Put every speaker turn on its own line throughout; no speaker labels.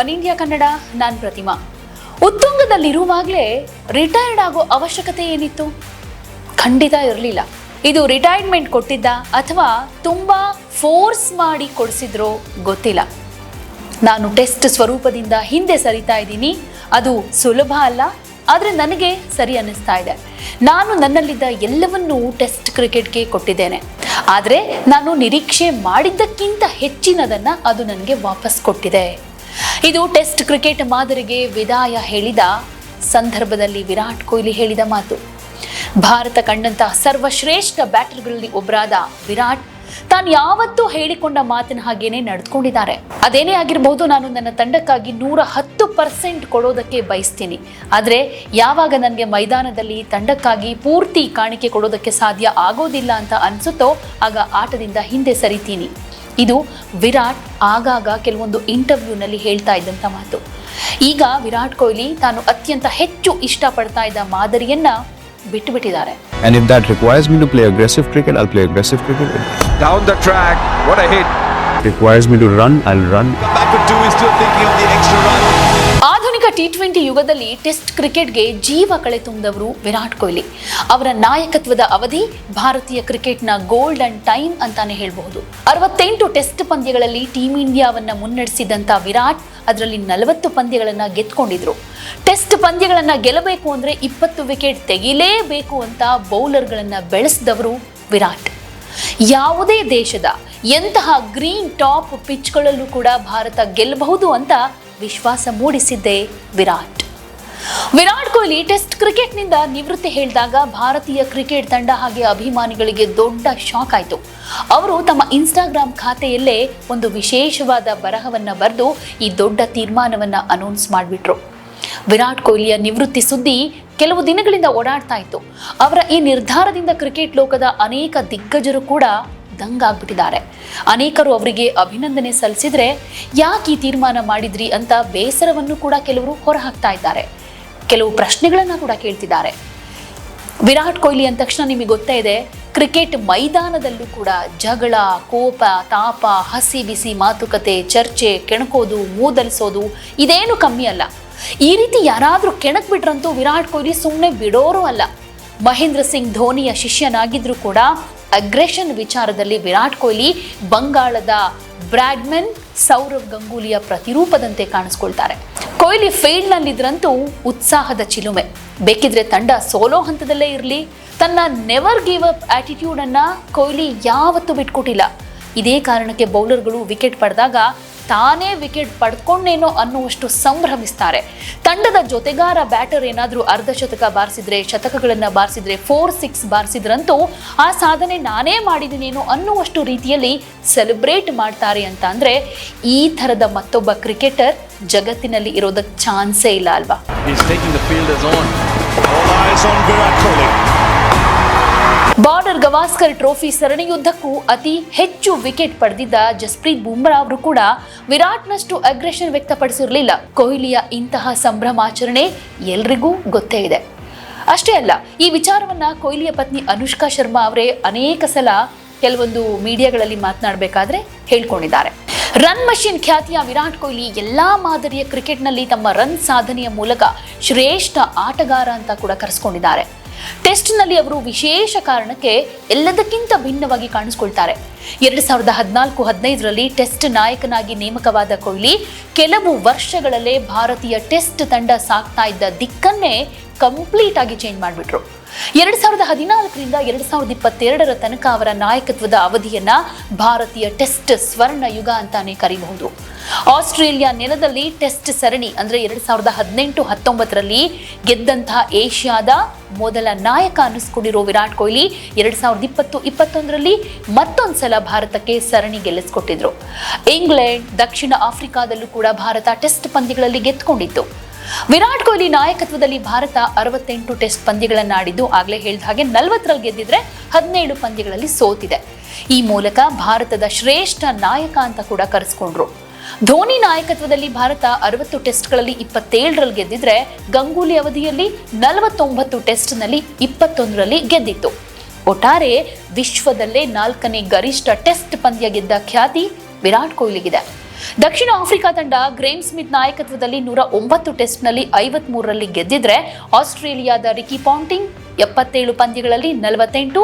One India Kannada, ನಾನು ಪ್ರತಿಮಾ. ಉತ್ತುಂಗದಲ್ಲಿರುವಾಗಲೇ retired ಆಗೋ ಅವಶ್ಯಕತೆ ಏನಿತ್ತು? ಖಂಡಿತ ಇರಲಿಲ್ಲ. ಇದು ರಿಟೈರ್ಮೆಂಟ್ ಕೊಟ್ಟಿದ್ದ ಅಥವಾ ತುಂಬ ಫೋರ್ಸ್ ಮಾಡಿ ಕೊಡಿಸಿದ್ರೋ ಗೊತ್ತಿಲ್ಲ. ನಾನು ಟೆಸ್ಟ್ ಸ್ವರೂಪದಿಂದ ಹಿಂದೆ ಸರಿತಾ ಇದ್ದೀನಿ. ಅದು ಸುಲಭ ಅಲ್ಲ, ಆದರೆ ನನಗೆ ಸರಿ ಅನ್ನಿಸ್ತಾ ಇದೆ. ನಾನು ನನ್ನಲ್ಲಿದ್ದ ಎಲ್ಲವನ್ನೂ ಟೆಸ್ಟ್ ಕ್ರಿಕೆಟ್ಗೆ ಕೊಟ್ಟಿದ್ದೇನೆ. ಆದರೆ ನಾನು ನಿರೀಕ್ಷೆ ಮಾಡಿದ್ದಕ್ಕಿಂತ ಹೆಚ್ಚಿನದನ್ನು ಅದು ನನಗೆ ವಾಪಸ್ ಕೊಟ್ಟಿದೆ. ಇದು ಟೆಸ್ಟ್ ಕ್ರಿಕೆಟ್ ಮಾದರಿಗೆ ವಿದಾಯ ಹೇಳಿದ ಸಂದರ್ಭದಲ್ಲಿ ವಿರಾಟ್ ಕೊಹ್ಲಿ ಹೇಳಿದ ಮಾತು. ಭಾರತ ಕಂಡಂತಹ ಸರ್ವಶ್ರೇಷ್ಠ ಬ್ಯಾಟರ್ಗಳಲ್ಲಿ ಒಬ್ಬರಾದ ವಿರಾಟ್ ತಾನು ಯಾವತ್ತೂ ಹೇಳಿಕೊಂಡ ಮಾತಿನ ಹಾಗೇನೆ ನಡೆದುಕೊಂಡಿದ್ದಾರೆ. ಅದೇನೇ ಆಗಿರಬಹುದು ನಾನು ನನ್ನ ತಂಡಕ್ಕಾಗಿ ನೂರ ಹತ್ತು ಪರ್ಸೆಂಟ್ ಕೊಡೋದಕ್ಕೆ ಬಯಸ್ತೀನಿ. ಆದರೆ ಯಾವಾಗ ನನಗೆ ಮೈದಾನದಲ್ಲಿ ತಂಡಕ್ಕಾಗಿ ಪೂರ್ತಿ ಕಾಣಿಕೆ ಕೊಡೋದಕ್ಕೆ ಸಾಧ್ಯ ಆಗೋದಿಲ್ಲ ಅಂತ ಅನಿಸುತ್ತೋ ಆಗ ಆಟದಿಂದ ಹಿಂದೆ ಸರಿತೀನಿ. ಇದು ವಿರಾಟ್ ಆಗಾಗ ಕೆಲವೊಂದು ಇಂಟರ್ವ್ಯೂನಲ್ಲಿ ಹೇಳ್ತಾ ಇದ್ದಂಥ ಮಾತು ಈಗ ವಿರಾಟ್ ಕೊಹ್ಲಿ ತಾನು ಅತ್ಯಂತ ಹೆಚ್ಚು ಇಷ್ಟಪಡ್ತಾ ಇದ್ದ ಮಾದರಿಯನ್ನ ಬಿಟ್ಟುಬಿಟ್ಟಿದ್ದಾರೆ
And if that requires me to play aggressive cricket, I'll play aggressive cricket.
Down the track, what a hit.
it requires me to run, I'll run.
Back for two, he's still thinking of the extra run.
ಆಧುನಿಕ T twenty ಯುಗದಲ್ಲಿ test ಕ್ರಿಕೆಟ್ಗೆ ಜೀವ ಕಳೆ ತುಂಬಿದವರು ವಿರಾಟ್ ಕೊಹ್ಲಿ. ಅವರ ನಾಯಕತ್ವದ ಅವಧಿ ಭಾರತೀಯ ಕ್ರಿಕೆಟ್ನ ಗೋಲ್ಡನ್ ಟೈಮ್ ಅಂತಾನೆ ಹೇಳಬಹುದು. ಅರವತ್ತೆಂಟು ಟೆಸ್ಟ್ ಪಂದ್ಯಗಳಲ್ಲಿ ಟೀಂ ಇಂಡಿಯಾವನ್ನ ಮುನ್ನಡೆಸಿದಂತ ವಿರಾಟ್ ಅದರಲ್ಲಿ ನಲವತ್ತು ಪಂದ್ಯಗಳನ್ನ ಗೆದ್ಕೊಂಡಿದ್ರು. ಟೆಸ್ಟ್ ಪಂದ್ಯಗಳನ್ನ ಗೆಲ್ಲಬೇಕು ಅಂದ್ರೆ ಇಪ್ಪತ್ತು ವಿಕೆಟ್ ತೆಗಿಲೇಬೇಕು ಅಂತ ಬೌಲರ್ಗಳನ್ನ ಬೆಳೆಸಿದವರು ವಿರಾಟ್. ಯಾವುದೇ ದೇಶದ ಎಂತಹ ಗ್ರೀನ್ ಟಾಪ್ ಪಿಚ್ಗಳಲ್ಲೂ ಕೂಡ ಭಾರತ ಗೆಲ್ಲಬಹುದು ಅಂತ ವಿಶ್ವಾಸ ಮೂಡಿಸಿದ್ದೇ ವಿರಾಟ್. ವಿರಾಟ್ ಕೊಹ್ಲಿ ಟೆಸ್ಟ್ ಕ್ರಿಕೆಟ್ನಿಂದ ನಿವೃತ್ತಿ ಹೇಳಿದಾಗ ಭಾರತೀಯ ಕ್ರಿಕೆಟ್ ತಂಡ ಹಾಗೆ ಅಭಿಮಾನಿಗಳಿಗೆ ದೊಡ್ಡ ಶಾಕ್ ಆಯಿತು. ಅವರು ತಮ್ಮ ಇನ್ಸ್ಟಾಗ್ರಾಮ್ ಖಾತೆಯಲ್ಲೇ ಒಂದು ವಿಶೇಷವಾದ ಬರಹವನ್ನ ಬರೆದು ಈ ದೊಡ್ಡ ತೀರ್ಮಾನವನ್ನು ಅನೌನ್ಸ್ ಮಾಡಿಬಿಟ್ರು. ವಿರಾಟ್ ಕೊಹ್ಲಿಯ ನಿವೃತ್ತಿ ಸುದ್ದಿ ಕೆಲವು ದಿನಗಳಿಂದ ಓಡಾಡ್ತಾ ಇತ್ತು. ಅವರ ಈ ನಿರ್ಧಾರದಿಂದ ಕ್ರಿಕೆಟ್ ಲೋಕದ ಅನೇಕ ದಿಗ್ಗಜರು ಕೂಡ ದಂಗಾಗ್ಬಿಟ್ಟಿದ್ದಾರೆ. ಅನೇಕರು ಅವರಿಗೆ ಅಭಿನಂದನೆ ಸಲ್ಲಿಸಿದ್ರೆ, ಯಾಕೆ ಈ ತೀರ್ಮಾನ ಮಾಡಿದ್ರಿ ಅಂತ ಬೇಸರವನ್ನು ಕೂಡ ಕೆಲವರು ಹೊರಹಾಕ್ತಾ ಇದ್ದಾರೆ. ಕೆಲವು ಪ್ರಶ್ನೆಗಳನ್ನು ಕೂಡ ಕೇಳ್ತಿದ್ದಾರೆ. ವಿರಾಟ್ ಕೊಹ್ಲಿ ಅಂದ ತಕ್ಷಣ ನಿಮಗೆ ಗೊತ್ತೇ ಇದೆ, ಕ್ರಿಕೆಟ್ ಮೈದಾನದಲ್ಲೂ ಕೂಡ ಜಗಳ, ಕೋಪ, ತಾಪ, ಹಸಿ ಬಿಸಿ, ಮಾತುಕತೆ, ಚರ್ಚೆ, ಕೆಣಕೋದು, ಮೂದಲಿಸೋದು ಇದೇನು ಕಮ್ಮಿ ಅಲ್ಲ. ಈ ರೀತಿ ಯಾರಾದರೂ ಕೆಣಕ್ ಬಿಟ್ರಂತೂ ವಿರಾಟ್ ಕೊಹ್ಲಿ ಸುಮ್ಮನೆ ಬಿಡೋರು ಅಲ್ಲ. ಮಹೇಂದ್ರ ಸಿಂಗ್ ಧೋನಿಯ ಶಿಷ್ಯನಾಗಿದ್ರೂ ಕೂಡ ಅಗ್ರೆಷನ್ ವಿಚಾರದಲ್ಲಿ ವಿರಾಟ್ ಕೊಹ್ಲಿ ಬಂಗಾಳದ ಬ್ರಾಡ್ಮನ್ ಸೌರವ್ ಗಂಗೂಲಿಯ ಪ್ರತಿರೂಪದಂತೆ ಕಾಣಿಸ್ಕೊಳ್ತಾರೆ. ಕೊಹ್ಲಿ ಫೀಲ್ಡ್ನಲ್ಲಿದ್ರಂತೂ ಉತ್ಸಾಹದ ಚಿಲುಮೆ. ಬೇಕಿದ್ರೆ ತಂಡ ಸೋಲೋ ಹಂತದಲ್ಲೇ ಇರಲಿ. ತನ್ನ ನೆವರ್ ಗಿವ್ ಅಪ್ ಆಟಿಟ್ಯೂಡ್ ಅನ್ನ ಕೊಹ್ಲಿ ಯಾವತ್ತೂ ಬಿಟ್ಕೊಟ್ಟಿಲ್ಲ. ಇದೇ ಕಾರಣಕ್ಕೆ ಬೌಲರ್ಗಳು ವಿಕೆಟ್ ಪಡೆದಾಗ ತಾನೇ ವಿಕೆಟ್ ಪಡ್ಕೊಂಡೇನೋ ಅನ್ನುವಷ್ಟು ಸಂಭ್ರಮಿಸ್ತಾರೆ. ತಂಡದ ಜೊತೆಗಾರ ಬ್ಯಾಟರ್ ಏನಾದರೂ ಅರ್ಧ ಶತಕ ಬಾರಿಸಿದ್ರೆ, ಶತಕಗಳನ್ನು ಬಾರಿಸಿದ್ರೆ ಫೋರ್ ಸಿಕ್ಸ್ ಬಾರಿಸಿದ್ರಂತೂ ಆ ಸಾಧನೆ ನಾನೇ ಮಾಡಿದ್ದೀನೇನೋ ಅನ್ನುವಷ್ಟು ರೀತಿಯಲ್ಲಿ ಸೆಲೆಬ್ರೇಟ್ ಮಾಡ್ತಾರೆ ಅಂತ ಅಂದರೆ ಈ ಥರದ ಮತ್ತೊಬ್ಬ ಕ್ರಿಕೆಟರ್ ಜಗತ್ತಿನಲ್ಲಿ ಇರೋದಕ್ಕೆ ಚಾನ್ಸೇ ಇಲ್ಲ ಅಲ್ವಾ? ಬಾರ್ಡರ್ ಗವಾಸ್ಕರ್ ಟ್ರೋಫಿ ಸರಣಿಯುದ್ದಕ್ಕೂ ಅತಿ ಹೆಚ್ಚು ವಿಕೆಟ್ ಪಡೆದಿದ್ದ ಜಸ್ಪ್ರೀತ್ ಬುಮ್ರಾ ಅವರು ಕೂಡ ವಿರಾಟ್ನಷ್ಟು ಅಗ್ರೆಷನ್ ವ್ಯಕ್ತಪಡಿಸಿರಲಿಲ್ಲ. ಕೊಹ್ಲಿಯ ಇಂತಹ ಸಂಭ್ರಮಾಚರಣೆ ಎಲ್ರಿಗೂ ಗೊತ್ತೇ ಇದೆ. ಅಷ್ಟೇ ಅಲ್ಲ, ಈ ವಿಚಾರವನ್ನ ಕೊಹ್ಲಿಯ ಪತ್ನಿ ಅನುಷ್ಕಾ ಶರ್ಮಾ ಅವರೇ ಅನೇಕ ಸಲ ಕೆಲವೊಂದು ಮೀಡಿಯಾಗಳಲ್ಲಿ ಮಾತನಾಡಬೇಕಾದ್ರೆ ಹೇಳ್ಕೊಂಡಿದ್ದಾರೆ. ರನ್ ಮಷಿನ್ ಖ್ಯಾತಿಯ ವಿರಾಟ್ ಕೊಹ್ಲಿ ಎಲ್ಲಾ ಮಾದರಿಯ ಕ್ರಿಕೆಟ್ನಲ್ಲಿ ತಮ್ಮ ರನ್ ಸಾಧನೆಯ ಮೂಲಕ ಶ್ರೇಷ್ಠ ಆಟಗಾರ ಅಂತ ಕೂಡ ಕರೆಸ್ಕೊಂಡಿದ್ದಾರೆ. ಟೆಸ್ಟ್ನಲ್ಲಿ ಅವರು ವಿಶೇಷ ಕಾರಣಕ್ಕೆ ಎಲ್ಲದಕ್ಕಿಂತ ಭಿನ್ನವಾಗಿ ಕಾಣಿಸ್ಕೊಳ್ತಾರೆ. ಎರಡು ಸಾವಿರದ ಹದಿನಾಲ್ಕು ಹದಿನೈದರಲ್ಲಿ ಟೆಸ್ಟ್ ನಾಯಕನಾಗಿ ನೇಮಕವಾದ ಕೊಹ್ಲಿ ಕೆಲವು ವರ್ಷಗಳಲ್ಲೇ ಭಾರತೀಯ ಟೆಸ್ಟ್ ತಂಡ ಸಾಕ್ತಾ ಇದ್ದ ದಿಕ್ಕನ್ನೇ ಕಂಪ್ಲೀಟ್ ಆಗಿ ಚೇಂಜ್ ಮಾಡಿಬಿಟ್ರು. ಎರಡು ಸಾವಿರದ ಹದಿನಾಲ್ಕರಿಂದ ಎರಡ್ ಸಾವಿರದ ಇಪ್ಪತ್ತೆರಡರ ತನಕ ಅವರ ನಾಯಕತ್ವದ ಅವಧಿಯನ್ನ ಭಾರತೀಯ ಟೆಸ್ಟ್ ಸ್ವರ್ಣ ಯುಗ ಅಂತಾನೆ ಕರೀಬಹುದು. ಆಸ್ಟ್ರೇಲಿಯಾ ನೆಲದಲ್ಲಿ ಟೆಸ್ಟ್ ಸರಣಿ ಅಂದ್ರೆ ಎರಡ್ ಸಾವಿರದ ಹದಿನೆಂಟು ಹತ್ತೊಂಬತ್ತರಲ್ಲಿ ಗೆದ್ದಂತಹ ಏಷ್ಯಾದ ಮೊದಲ ನಾಯಕ ಅನ್ನಿಸ್ಕೊಂಡಿರೋ ವಿರಾಟ್ ಕೊಹ್ಲಿ ಎರಡ್ ಸಾವಿರದ ಇಪ್ಪತ್ತು, ಇಪ್ಪತ್ತೊಂದರಲ್ಲಿ ಮತ್ತೊಂದು ಸಲ ಭಾರತಕ್ಕೆ ಸರಣಿ ಗೆಲ್ಲಿಸ್ಕೊಟ್ಟಿದ್ರು. ಇಂಗ್ಲೆಂಡ್, ದಕ್ಷಿಣ ಆಫ್ರಿಕಾದಲ್ಲೂ ಕೂಡ ಭಾರತ ಟೆಸ್ಟ್ ಪಂದ್ಯಗಳಲ್ಲಿ ಗೆದ್ಕೊಂಡಿತ್ತು ವಿರಾಟ್ ಕೊಹ್ಲಿ ನಾಯಕತ್ವದಲ್ಲಿ ಭಾರತ ಅರವತ್ತೆಂಟು ಟೆಸ್ಟ್ ಪಂದ್ಯಗಳನ್ನಾಡಿದ್ದು ಆಗ್ಲೇ ಹೇಳಿದ ಹಾಗೆ ನಲವತ್ತರಲ್ಲಿ ಗೆದ್ದಿದ್ರೆ ಹದಿನೇಳು ಪಂದ್ಯಗಳಲ್ಲಿ ಸೋತಿದೆ. ಈ ಮೂಲಕ ಭಾರತದ ಶ್ರೇಷ್ಠ ನಾಯಕ ಅಂತ ಕೂಡ ಕರೆಸ್ಕೊಂಡ್ರು. ಧೋನಿ ನಾಯಕತ್ವದಲ್ಲಿ ಭಾರತ ಅರವತ್ತು ಟೆಸ್ಟ್ಗಳಲ್ಲಿ ಇಪ್ಪತ್ತೇಳರಲ್ಲಿ ಗೆದ್ದಿದ್ರೆ ಗಂಗೂಲಿ ಅವಧಿಯಲ್ಲಿ ನಲವತ್ತೊಂಬತ್ತು ಟೆಸ್ಟ್ನಲ್ಲಿ ಇಪ್ಪತ್ತೊಂದರಲ್ಲಿ ಗೆದ್ದಿತ್ತು. ಒಟ್ಟಾರೆ ವಿಶ್ವದಲ್ಲೇ ನಾಲ್ಕನೇ ಗರಿಷ್ಠ ಟೆಸ್ಟ್ ಪಂದ್ಯ ಗೆದ್ದ ಖ್ಯಾತಿ ವಿರಾಟ್ ಕೊಹ್ಲಿಗಿದೆ. ದಕ್ಷಿಣ ಆಫ್ರಿಕಾ ತಂಡ ಗ್ರೇಮ್ ಸ್ಮಿತ್ ನಾಯಕತ್ವದಲ್ಲಿ ನೂರ ಒಂಬತ್ತು ಟೆಸ್ಟ್ನಲ್ಲಿ ಐವತ್ ಮೂರರಲ್ಲಿ ಗೆದ್ದಿದ್ರೆ ಆಸ್ಟ್ರೇಲಿಯಾದ ರಿಕಿ ಪಾಂಟಿಂಗ್ ಎಪ್ಪತ್ತೇಳು ಪಂದ್ಯಗಳಲ್ಲಿ ನಲವತ್ತೆಂಟು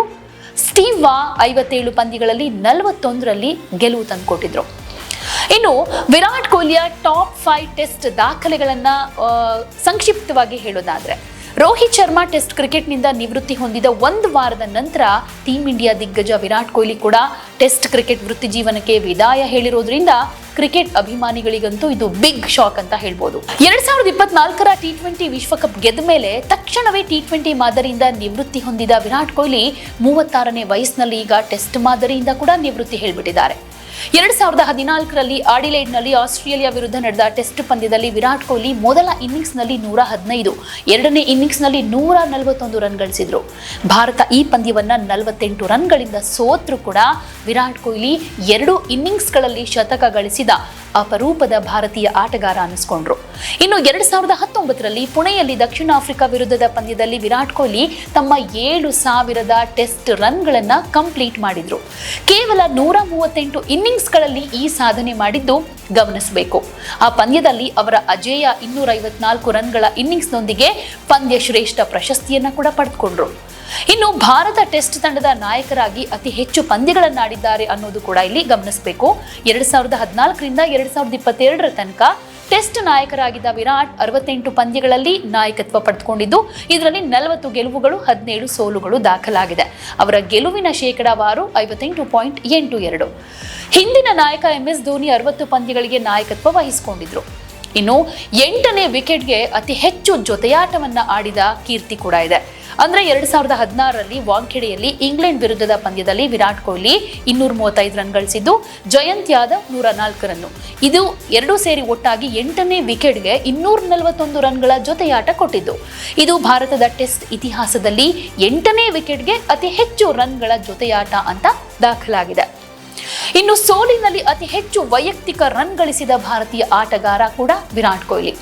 ಸ್ಟೀವ್ ವಾ ಐವತ್ತೇಳು ಪಂದ್ಯಗಳಲ್ಲಿ ನಲವತ್ತೊಂದರಲ್ಲಿ ಗೆಲುವು ತಂದುಕೊಟ್ಟಿದ್ರು. ಇನ್ನು ವಿರಾಟ್ ಕೊಹ್ಲಿಯ ಟಾಪ್ ಫೈವ್ ಟೆಸ್ಟ್ ದಾಖಲೆಗಳನ್ನು ಸಂಕ್ಷಿಪ್ತವಾಗಿ ಹೇಳೋದಾದ್ರೆ ರೋಹಿತ್ ಶರ್ಮಾ ಟೆಸ್ಟ್ ಕ್ರಿಕೆಟ್ನಿಂದ ನಿವೃತ್ತಿ ಹೊಂದಿದ ಒಂದು ವಾರದ ನಂತರ ಟೀಂ ಇಂಡಿಯಾ ದಿಗ್ಗಜ ವಿರಾಟ್ ಕೊಹ್ಲಿ ಕೂಡ ಟೆಸ್ಟ್ ಕ್ರಿಕೆಟ್ ವೃತ್ತಿ ಜೀವನಕ್ಕೆ ವಿದಾಯ ಹೇಳಿರೋದ್ರಿಂದ ಕ್ರಿಕೆಟ್ ಅಭಿಮಾನಿಗಳಿಗಂತೂ ಇದು ಬಿಗ್ ಶಾಕ್ ಅಂತ ಹೇಳ್ಬೋದು. ಎರಡ್ ಸಾವಿರದ ಇಪ್ಪತ್ನಾಲ್ಕರ ಟಿ ಟ್ವೆಂಟಿ ವಿಶ್ವಕಪ್ ಗೆದ್ದ ಮೇಲೆ ತಕ್ಷಣವೇ ಟಿ ಟ್ವೆಂಟಿ ಮಾದರಿಯಿಂದ ನಿವೃತ್ತಿ ಹೊಂದಿದ ವಿರಾಟ್ ಕೊಹ್ಲಿ ಮೂವತ್ತಾರನೇ ವಯಸ್ಸಿನಲ್ಲಿ ಈಗ ಟೆಸ್ಟ್ ಮಾದರಿಯಿಂದ ಕೂಡ ನಿವೃತ್ತಿ ಹೇಳ್ಬಿಟ್ಟಿದ್ದಾರೆ. ಎರಡ್ ಸಾವಿರದ ಹದಿನಾಲ್ಕರಲ್ಲಿ ಆಡಿಲೈಡ್ನಲ್ಲಿ ಆಸ್ಟ್ರೇಲಿಯಾ ವಿರುದ್ಧ ನಡೆದ ಟೆಸ್ಟ್ ಪಂದ್ಯದಲ್ಲಿ ವಿರಾಟ್ ಕೊಹ್ಲಿ ಮೊದಲ ಇನ್ನಿಂಗ್ಸ್ನಲ್ಲಿ ನೂರ ಹದಿನೈದು, ಎರಡನೇ ಇನ್ನಿಂಗ್ಸ್ನಲ್ಲಿ ನೂರ ನಲವತ್ತೊಂದು ರನ್ ಗಳಿಸಿದ್ರು. ಭಾರತ ಈ ಪಂದ್ಯವನ್ನು ನಲವತ್ತೆಂಟು ರನ್ಗಳಿಂದ ಸೋತರೂ ಕೂಡ ವಿರಾಟ್ ಕೊಹ್ಲಿ ಎರಡು ಇನ್ನಿಂಗ್ಸ್ಗಳಲ್ಲಿ ಶತಕ ಗಳಿಸಿದ ಅಪರೂಪದ ಭಾರತೀಯ ಆಟಗಾರ ಅನಿಸ್ಕೊಂಡ್ರು ಇನ್ನು ಎರಡ್ ಸಾವಿರದ ಹತ್ತೊಂಬತ್ತರಲ್ಲಿ ಪುಣೆಯಲ್ಲಿ ದಕ್ಷಿಣ ಆಫ್ರಿಕಾ ವಿರುದ್ಧದ ಪಂದ್ಯದಲ್ಲಿ ವಿರಾಟ್ ಕೊಹ್ಲಿ ತಮ್ಮ ಏಳು ಸಾವಿರದ ಟೆಸ್ಟ್ ರನ್ಗಳನ್ನು ಕಂಪ್ಲೀಟ್ ಮಾಡಿದ್ರು. ಕೇವಲ ನೂರ ಮೂವತ್ತೆಂಟು ಇನ್ನಿಂಗ್ಸ್ಗಳಲ್ಲಿ ಈ ಸಾಧನೆ ಮಾಡಿದ್ದು ಗಮನಿಸಬೇಕು. ಆ ಪಂದ್ಯದಲ್ಲಿ ಅವರ ಅಜೇಯ ಇನ್ನೂರ ಐವತ್ನಾಲ್ಕು ರನ್ಗಳ ಇನ್ನಿಂಗ್ಸ್ನೊಂದಿಗೆ ಪಂದ್ಯ ಶ್ರೇಷ್ಠ ಪ್ರಶಸ್ತಿಯನ್ನ ಕೂಡ ಪಡೆದುಕೊಂಡ್ರು. ಇನ್ನು ಭಾರತ ಟೆಸ್ಟ್ ತಂಡದ ನಾಯಕರಾಗಿ ಅತಿ ಹೆಚ್ಚು ಪಂದ್ಯಗಳನ್ನಾಡಿದ್ದಾರೆ ಅನ್ನೋದು ಕೂಡ ಇಲ್ಲಿ ಗಮನಿಸಬೇಕು. ಎರಡ್ ಸಾವಿರದ ಹದಿನಾಲ್ಕರಿಂದ ಎರಡ್ ಸಾವಿರದ ಇಪ್ಪತ್ತೆರಡರ ತನಕ ಟೆಸ್ಟ್ ನಾಯಕರಾಗಿದ್ದ ವಿರಾಟ್ ಅರವತ್ತೆಂಟು ಪಂದ್ಯಗಳಲ್ಲಿ ನಾಯಕತ್ವ ಪಡೆದುಕೊಂಡಿದ್ದು, ಇದರಲ್ಲಿ ನಲವತ್ತು ಗೆಲುವುಗಳು, ಹದಿನೇಳು ಸೋಲುಗಳು ದಾಖಲಾಗಿದೆ. ಅವರ ಗೆಲುವಿನ ಶೇಕಡಾವಾರು ಐವತ್ತೆಂಟು ಪಾಯಿಂಟ್ ಎಂಟು ಎರಡು. ಹಿಂದಿನ ನಾಯಕ ಎಂ ಎಸ್ ಧೋನಿ ಅರವತ್ತು ಪಂದ್ಯಗಳಿಗೆ ನಾಯಕತ್ವ ವಹಿಸಿಕೊಂಡಿದ್ರು. ಇನ್ನು ಎಂಟನೇ ವಿಕೆಟ್ಗೆ ಅತಿ ಹೆಚ್ಚು ಜೊತೆಯಾಟವನ್ನ ಆಡಿದ ಕೀರ್ತಿ ಕೂಡ ಇದೆ. ಅಂದ್ರೆ ಎರಡ್ ಸಾವಿರದ ಹದಿನಾರರಲ್ಲಿ ವಾಂಖೆಡೆಯಲ್ಲಿ ಇಂಗ್ಲೆಂಡ್ ವಿರುದ್ಧದ ಪಂದ್ಯದಲ್ಲಿ ವಿರಾಟ್ ಕೊಹ್ಲಿ ಇನ್ನೂರ ಮೂವತ್ತೈದು ರನ್ ಗಳಿಸಿದ್ದು, ಜಯಂತ್ ಯಾದವ್ ನೂರ ನಾಲ್ಕು ರನ್ನು. ಇದು ಎರಡೂ ಸೇರಿ ಒಟ್ಟಾಗಿ ಎಂಟನೇ ವಿಕೆಟ್ಗೆ ಇನ್ನೂರ ನಲವತ್ತೊಂದು ರನ್ಗಳ ಜೊತೆಯಾಟ ಕೊಟ್ಟಿದ್ದು. ಇದು ಭಾರತದ ಟೆಸ್ಟ್ ಇತಿಹಾಸದಲ್ಲಿ ಎಂಟನೇ ವಿಕೆಟ್ಗೆ ಅತಿ ಹೆಚ್ಚು ರನ್ಗಳ ಜೊತೆಯಾಟ ಅಂತ ದಾಖಲಾಗಿದೆ. ಇನ್ನು ಸೋಲಿನಲ್ಲಿ ಅತಿ ಹೆಚ್ಚು ವೈಯಕ್ತಿಕ ರನ್ ಗಳಿಸಿದ ಭಾರತೀಯ ಆಟಗಾರ ಕೂಡ ವಿರಾಟ್ ಕೊಹ್ಲಿ.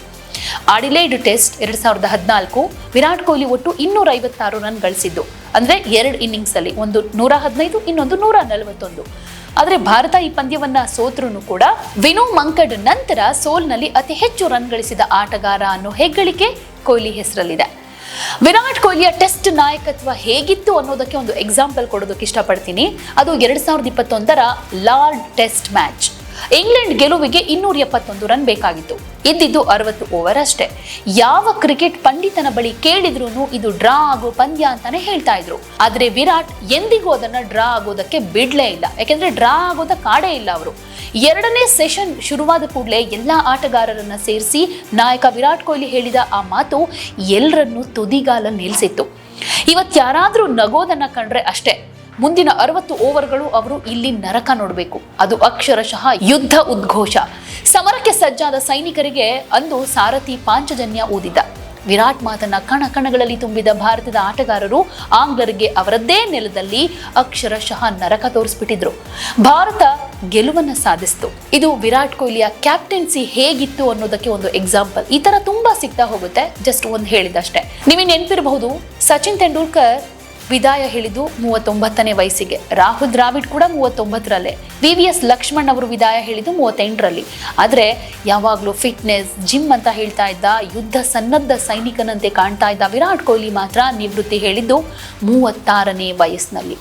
ಆಡಿಲೇಡ್ ಟೆಸ್ಟ್ ಎರಡ್ ಸಾವಿರದ ಹದಿನಾಲ್ಕು ವಿರಾಟ್ ಕೊಹ್ಲಿ ಒಟ್ಟು ಇನ್ನೂರ ಐವತ್ತಾರು ರನ್ ಗಳಿಸಿದ್ದು. ಅಂದ್ರೆ ಎರಡು ಇನ್ನಿಂಗ್ಸ್ ಅಲ್ಲಿ ಒಂದು ನೂರ ಹದಿನೈದು, ಇನ್ನೊಂದು ನೂರ ನಲವತ್ತೊಂದು. ಆದರೆ ಭಾರತ ಈ ಪಂದ್ಯವನ್ನ ಸೋತ್ರೂ ಕೂಡ ವಿನು ಮಂಕಡ್ ನಂತರ ಸೋಲ್ನಲ್ಲಿ ಅತಿ ಹೆಚ್ಚು ರನ್ ಗಳಿಸಿದ ಆಟಗಾರ ಅನ್ನೋ ಹೆಗ್ಗಳಿಕೆ ಕೊಹ್ಲಿ ಹೆಸರಲ್ಲಿದೆ. ವಿರಾಟ್ ಕೊಹ್ಲಿಯ ಟೆಸ್ಟ್ ನಾಯಕತ್ವ ಹೇಗಿತ್ತು ಅನ್ನೋದಕ್ಕೆ ಒಂದು ಎಕ್ಸಾಂಪಲ್ ಕೊಡೋದಕ್ಕೆ ಇಷ್ಟಪಡ್ತೀನಿ. ಅದು ಎರಡ್ ಸಾವಿರದ ಇಪ್ಪತ್ತೊಂದರ ಲಾರ್ಡ್ ಟೆಸ್ಟ್ ಮ್ಯಾಚ್. ಇಂಗ್ಲೆಂಡ್ ಗೆಲುವಿಗೆ ಇನ್ನೂರ ಎಪ್ಪತ್ತೊಂದು ರನ್ ಬೇಕಾಗಿತ್ತು. ಇದ್ದಿದ್ದು ಅರವತ್ತು ಓವರ್ ಅಷ್ಟೇ. ಯಾವ ಕ್ರಿಕೆಟ್ ಪಂಡಿತನ ಬಳಿ ಕೇಳಿದ್ರು ಇದು ಡ್ರಾ ಆಗೋ ಪಂದ್ಯ ಅಂತಾನೆ ಹೇಳ್ತಾ ಇದ್ರು. ಆದ್ರೆ ವಿರಾಟ್ ಎಂದಿಗೂ ಅದನ್ನ ಡ್ರಾ ಆಗೋದಕ್ಕೆ ಬಿಡ್ಲೇ ಇಲ್ಲ. ಯಾಕೆಂದ್ರೆ ಡ್ರಾ ಆಗೋದ ಕಾಡೇ ಇಲ್ಲ ಅವರು. ಎರಡನೇ ಸೆಷನ್ ಶುರುವಾದ ಕೂಡಲೇ ಎಲ್ಲಾ ಆಟಗಾರರನ್ನ ಸೇರಿಸಿ ನಾಯಕ ವಿರಾಟ್ ಕೊಹ್ಲಿ ಹೇಳಿದ ಆ ಮಾತು ಎಲ್ಲರನ್ನೂ ತುದಿಗಾಲ ನಿಲ್ಲಿಸಿತ್ತು ಇವತ್ತು ಯಾರಾದ್ರೂ ನಗೋದನ್ನ ಕಂಡ್ರೆ ಅಷ್ಟೇ. ಮುಂದಿನ ಅರವತ್ತು ಓವರ್ಗಳು ಅವರು ಇಲ್ಲಿ ನರಕ ನೋಡಬೇಕು. ಅದು ಅಕ್ಷರಶಃ ಯುದ್ಧ ಉದ್ಘೋಷ. ಸಮರಕ್ಕೆ ಸಜ್ಜಾದ ಸೈನಿಕರಿಗೆ ಅಂದು ಸಾರಥಿ ಪಾಂಚಜನ್ಯ ಊದಿದ್ದ. ವಿರಾಟ್ ಮಾತನ ಕಣ ಕಣಗಳಲ್ಲಿ ತುಂಬಿದ ಭಾರತದ ಆಟಗಾರರು ಆಂಗ್ಲರಿಗೆ ಅವರದ್ದೇ ನೆಲದಲ್ಲಿ ಅಕ್ಷರಶಃ ನರಕ ತೋರಿಸ್ಬಿಟ್ಟಿದ್ರು. ಭಾರತ ಗೆಲುವನ್ನ ಸಾಧಿಸಿತು. ಇದು ವಿರಾಟ್ ಕೊಹ್ಲಿಯ ಕ್ಯಾಪ್ಟನ್ಸಿ ಹೇಗಿತ್ತು ಅನ್ನೋದಕ್ಕೆ ಒಂದು ಎಕ್ಸಾಂಪಲ್ ಈ ತರ ತುಂಬಾ ಸಿಗ್ತಾ ಹೋಗುತ್ತೆ ಜಸ್ಟ್ ಒಂದು ಹೇಳಿದಷ್ಟೇ. ನಿಮಗೆ ನೆನಪಿರಬಹುದು, ಸಚಿನ್ ತೆಂಡೂಲ್ಕರ್ ವಿದಾಯ ಹೇಳಿದ್ದು ಮೂವತ್ತೊಂಬತ್ತನೇ ವಯಸ್ಸಿಗೆ. ರಾಹುಲ್ ದ್ರಾವಿಡ್ ಕೂಡ ಮೂವತ್ತೊಂಬತ್ತರಲ್ಲೇ. ವಿ ವಿ ಎಸ್ ಲಕ್ಷ್ಮಣ್ ಅವರು ವಿದಾಯ ಹೇಳಿದ್ದು ಮೂವತ್ತೆಂಟರಲ್ಲಿ. ಆದರೆ ಯಾವಾಗಲೂ ಫಿಟ್ನೆಸ್, ಜಿಮ್ ಅಂತ ಹೇಳ್ತಾ ಇದ್ದ ಯುದ್ಧ ಸನ್ನದ್ಧ ಸೈನಿಕನಂತೆ ಕಾಣ್ತಾ ಇದ್ದ ವಿರಾಟ್ ಕೊಹ್ಲಿ ಮಾತ್ರ ನಿವೃತ್ತಿ ಹೇಳಿದ್ದು ಮೂವತ್ತಾರನೇ ವಯಸ್ಸಿನಲ್ಲಿ.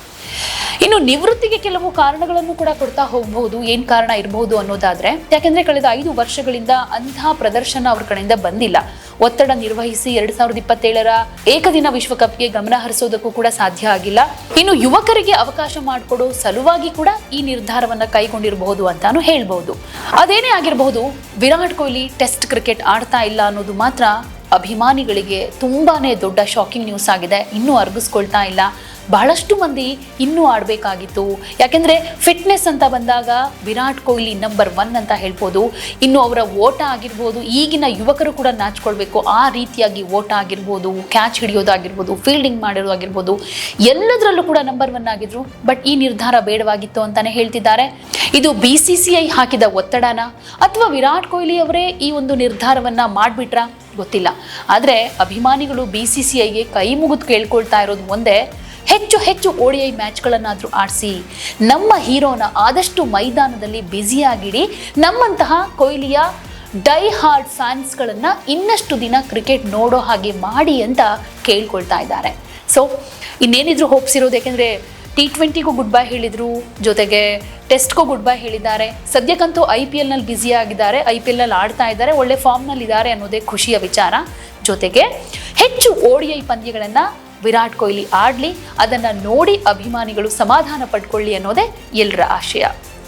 ಇನ್ನು ನಿವೃತ್ತಿಗೆ ಕೆಲವು ಕಾರಣಗಳನ್ನು ಕೂಡ ಕೊಡ್ತಾ ಹೋಗಬಹುದು ಏನ್ ಕಾರಣ ಇರಬಹುದು ಅನ್ನೋದಾದ್ರೆ, ಯಾಕೆಂದ್ರೆ ಕಳೆದ ಐದು ವರ್ಷಗಳಿಂದ ಅಂತಹ ಪ್ರದರ್ಶನ ಅವ್ರ ಕಡೆಯಿಂದ ಬಂದಿಲ್ಲ. ಒತ್ತಡ ನಿರ್ವಹಿಸಿ ಎರಡ್ ಸಾವಿರದ ಇಪ್ಪತ್ತೇಳರ ಏಕದಿನ ವಿಶ್ವಕಪ್ಗೆ ಗಮನ ಹರಿಸೋದಕ್ಕೂ ಕೂಡ ಸಾಧ್ಯ ಆಗಿಲ್ಲ. ಇನ್ನು ಯುವಕರಿಗೆ ಅವಕಾಶ ಮಾಡಿಕೊಡೋ ಸಲುವಾಗಿ ಕೂಡ ಈ ನಿರ್ಧಾರವನ್ನ ಕೈಗೊಂಡಿರಬಹುದು ಅಂತಾನು ಹೇಳ್ಬಹುದು ಅದೇನೇ ಆಗಿರಬಹುದು ವಿರಾಟ್ ಕೊಹ್ಲಿ ಟೆಸ್ಟ್ ಕ್ರಿಕೆಟ್ ಆಡ್ತಾ ಇಲ್ಲ ಅನ್ನೋದು ಮಾತ್ರ ಅಭಿಮಾನಿಗಳಿಗೆ ತುಂಬಾನೇ ದೊಡ್ಡ ಶಾಕಿಂಗ್ ನ್ಯೂಸ್ ಆಗಿದೆ. ಇನ್ನೂ ಅರ್ಗಿಸ್ಕೊಳ್ತಾ ಇಲ್ಲ. ಬಹಳಷ್ಟು ಮಂದಿ ಇನ್ನೂ ಆಡಬೇಕಾಗಿತ್ತು. ಯಾಕೆಂದರೆ ಫಿಟ್ನೆಸ್ ಅಂತ ಬಂದಾಗ ವಿರಾಟ್ ಕೊಹ್ಲಿ ನಂಬರ್ ಒನ್ ಅಂತ ಹೇಳ್ಬೋದು. ಇನ್ನು ಅವರ ಓಟ ಆಗಿರ್ಬೋದು, ಈಗಿನ ಯುವಕರು ಕೂಡ ನಾಚ್ಕೊಳ್ಬೇಕು. ಆ ರೀತಿಯಾಗಿ ಓಟ ಆಗಿರ್ಬೋದು ಕ್ಯಾಚ್ ಹಿಡಿಯೋದಾಗಿರ್ಬೋದು ಫೀಲ್ಡಿಂಗ್ ಮಾಡಿರೋದಾಗಿರ್ಬೋದು. ಎಲ್ಲದರಲ್ಲೂ ಕೂಡ ನಂಬರ್ ಒನ್ ಆಗಿದ್ರು. ಬಟ್ ಈ ನಿರ್ಧಾರ ಬೇಡವಾಗಿತ್ತು ಅಂತಾನೆ ಹೇಳ್ತಿದ್ದಾರೆ. ಇದು ಬಿ ಸಿ ಸಿ ಐ ಹಾಕಿದ ಒತ್ತಡನ ಅಥವಾ ವಿರಾಟ್ ಕೊಹ್ಲಿ ಅವರೇ ಈ ಒಂದು ನಿರ್ಧಾರವನ್ನು ಮಾಡಿಬಿಟ್ರಾ? ಗೊತ್ತಿಲ್ಲ. ಆದರೆ ಅಭಿಮಾನಿಗಳು ಬಿ ಸಿ ಸಿ ಐಗೆ ಕೈ ಮುಗಿದು ಕೇಳ್ಕೊಳ್ತಾ ಇರೋದು ಒಂದೇ ಹೆಚ್ಚು ಹೆಚ್ಚು ಓಡಿಐ ಮ್ಯಾಚ್ಗಳನ್ನಾದರೂ ಆಡಿಸಿ. ನಮ್ಮ ಹೀರೋನ ಆದಷ್ಟು ಮೈದಾನದಲ್ಲಿ ಬ್ಯುಸಿಯಾಗಿಡಿ, ನಮ್ಮಂತಹ ಕೊಹ್ಲಿಯ ಡೈ ಹಾರ್ಡ್ ಫ್ಯಾನ್ಸ್ಗಳನ್ನು ಇನ್ನಷ್ಟು ದಿನ ಕ್ರಿಕೆಟ್ ನೋಡೋ ಹಾಗೆ ಮಾಡಿ ಅಂತ ಕೇಳ್ಕೊಳ್ತಾ ಇದ್ದಾರೆ. ಸೊ, ಇನ್ನೇನಿದ್ರು ಹೋಪ್ಸ್ ಇರೋದು ಯಾಕೆಂದರೆ ಟಿ ಟ್ವೆಂಟಿಗೂ ಗುಡ್ ಬೈ ಹೇಳಿದರು, ಜೊತೆಗೆ ಟೆಸ್ಟ್ಗೂ ಗುಡ್ ಬೈ ಹೇಳಿದ್ದಾರೆ. ಸದ್ಯಕ್ಕಂತೂ ಐ ಪಿ ಎಲ್ನಲ್ಲಿ ಬ್ಯುಸಿ ಆಗಿದ್ದಾರೆ ಐ ಪಿ ಎಲ್ನಲ್ಲಿ ಆಡ್ತಾ ಇದ್ದಾರೆ, ಒಳ್ಳೆ ಫಾರ್ಮ್ನಲ್ಲಿ ಇದ್ದಾರೆ ಅನ್ನೋದೇ ಖುಷಿಯ ವಿಚಾರ. ಜೊತೆಗೆ ಹೆಚ್ಚು ಓಡಿಐ ಪಂದ್ಯಗಳನ್ನು ವಿರಾಟ್ ಕೊಹ್ಲಿ ಆಡಲಿ ಅದನ್ನು ನೋಡಿ ಅಭಿಮಾನಿಗಳು ಸಮಾಧಾನ ಪಡ್ಕೊಳ್ಳಿ ಅನ್ನೋದೇ ಎಲ್ಲರ ಆಶಯ.